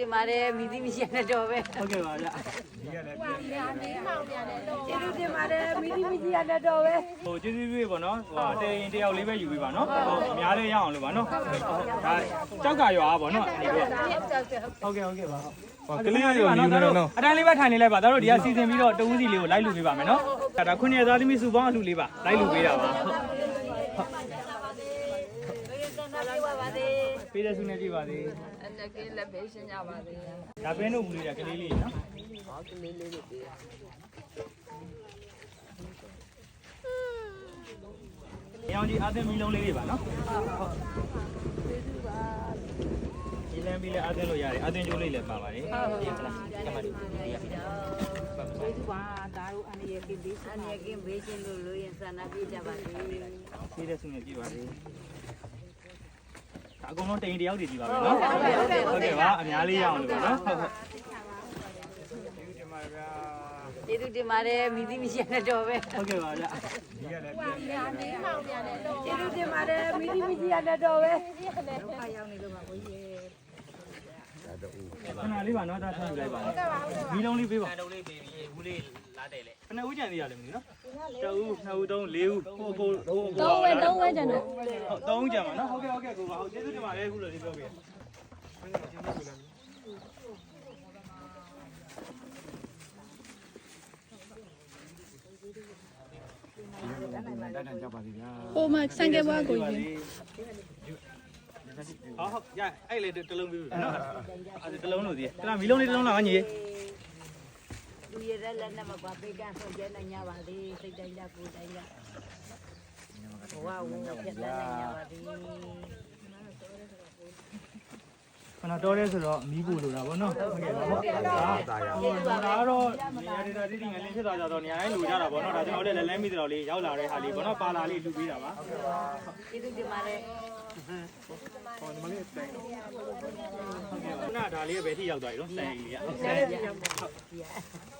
တင်ပါတယ်မိသီးမရှိနဲ့တော့ပဲဟုတ်ကဲ့ပါဗျကျေးဇူးတင်ပါတယ်မိသီးမရှိနဲ့တော့ပဲဟိုကျေးဇူးပြုပေါ့နော်ဟိုတရင်တယောက်လေးပဲယူပေးပါနော်ဟိုအများလေးရအောင်လို့ပါနော်ဒါကြောက်ကရွာပေါ့နော်ဒီကဟုတ်ကဲ့ဟုတ်ကဲ့ပါဟောကလေးရောယူနေတော့နော်အတိုင်းလေးပဲထိုင်နေလိုက်ပါဒါတို့ဒီကစီစဉ်ပြီးတော့တဝန်းစီလေးကိုလိုက်လူပေးပါမယ်နော်ဒါခုနှစ်သားသမီးစုပေါင်းအလူလေးပါလိုက်လူပေးတာပါ ပေးတဲ့ဆုနဲ့ပြပါသေးအတကယ်လက်ပေးရှင်ကြပါသေးတယ်ဒါပဲလို့မူလေးတာကလေးလေးနော်ဟောကလေးလေးတွေပေး။ရောင်ကြီးအာသင်မီလုံးလေးတွေပါနော်။ဒီလမ်းပြီးလဲအာသင်လို့ရတယ်။အာသင်ကျိုးလေးလည်းပါပါတယ်။ဟုတ်ကဲ့လား။ကမ္ဘာဒီရပြီ။ကျေးဇူးပါဒါတို့အနေရကင်းပေးအနေရကင်းပေးခြင်းလို့လို့ရင်ဆန္ဒပြကြပါသေးတယ်ဆေးတဲ့ဆုနဲ့ကြည့်ပါလေ။ အကုန်လုံးတိန်တယောက်တည်ကြည့်ပါမယ်နော်။ဟုတ်ကဲ့ပါအများလေးရအောင်လို့ပါနော်။ဟုတ်ဟုတ်ကျေးဇူးတင်ပါတယ်မိသီးမရှိနဲ့တော့ပဲဟုတ်ကဲ့ပါဗျ။ကျေးဇူးတင်ပါတယ်မိသီးမရှိနဲ့တော့ပဲ ခဏလေးပါနော်ဒါဆက်ယူလိုက်ပါ။မီလုံးလေးပေးပါ။တုံးလေးပေးပြီးဦးလေးလာတယ်လေ။ခဏဦးကြံသေးရလိမ့်မယ်နော်။တဦး၊နှစ်ဦး၊သုံး၊လေးဦးဟိုအကိုဟိုအကိုသုံးဝဲသုံးဝဲကြံတယ်။ဟုတ်သုံးကြံပါနော်။ဟုတ်ကဲ့ဟုတ်ကဲ့ကိုပါဟုတ်ကျေးဇူးတင်ပါတယ်အခုလိုလေးပြောပြ။ဟိုမှာဆိုင်ကယ်ဘွားကိုယူ ဟောဟုတ်ရအဲ့လေတလုံးပြီးနော်အဲ့တလုံးလို့ဒီကမီလုံးလေးတလုံးလာညီလူရတဲ့လက်နဲ့မကွာပေးကန်းဆုံးကျဲနိုင်ကြပါသေးစိတ်တိုင်းကြကိုယ်တိုင်းကြဘဝဝပြတ်တတ်နိုင်ကြပါသေး ခဏတော်ရဲဆိုတော့မီးဖို့လိုတာဗောနော်ဟုတ်ကဲ့ပါဟုတ်ကဲ့ပါဒါကတော့နေရာဒေတာတိတိငလင်းဖြစ်သွားကြတော့နေရာတိုင်းလိုကြတာဗောနော်ဒါကျွန်တော်လည်းလည်းမိသတော်လေးရောက်လာတဲ့ဟာလေးဗောနော်ပါလာလေးလူပေးတာပါကျေးဇူးတင်ပါတယ်ဟုတ်ကဲ့ခုနဒါလေးပဲထိရောက်သွားပြီနော်စံကြီးလေးကဟုတ်ကဲ့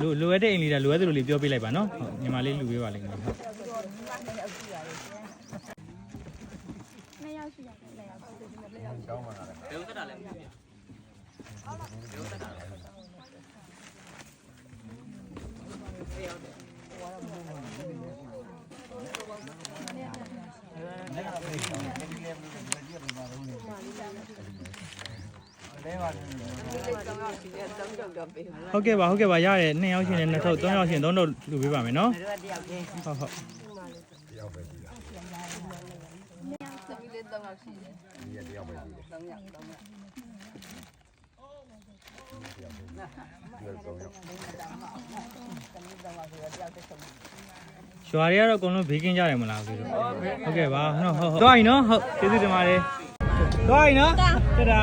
လိုလိုရတဲ့အိမ်လေးဒါလိုရတဲ့လူလေးပြောပြလိုက်ပါနော်ဟုတ်ညီမလေးလူပေးပါလိမ့်မယ်ဟုတ်နှစ်ယောက်ရှိရတယ်နှစ်ယောက် ဟုတ်ကဲ့ပါဟုတ်ကဲ့ပါရတယ်2ယောက်ရှင်နဲ့2ထုပ်3ယောက်ရှင်3ထုပ်လူပေးပါမယ်နော်တို့တယောက်ချင်းဟုတ်ဟုတ်သမီးလေးတော့ရှိတယ်ဒီတယောက်ပဲရှိတယ်3ယောက်3ယောက်ရွာတွေကတော့အကုန်လုံးဘေးကင်းကြတယ်မလားကိုတို့ဟုတ်ကဲ့ပါဟုတ်ဟုတ်ဟုတ်သွားပြီနော်ဟုတ်ကျေးဇူးတင်ပါတယ်သွားပြီနော်တဒါ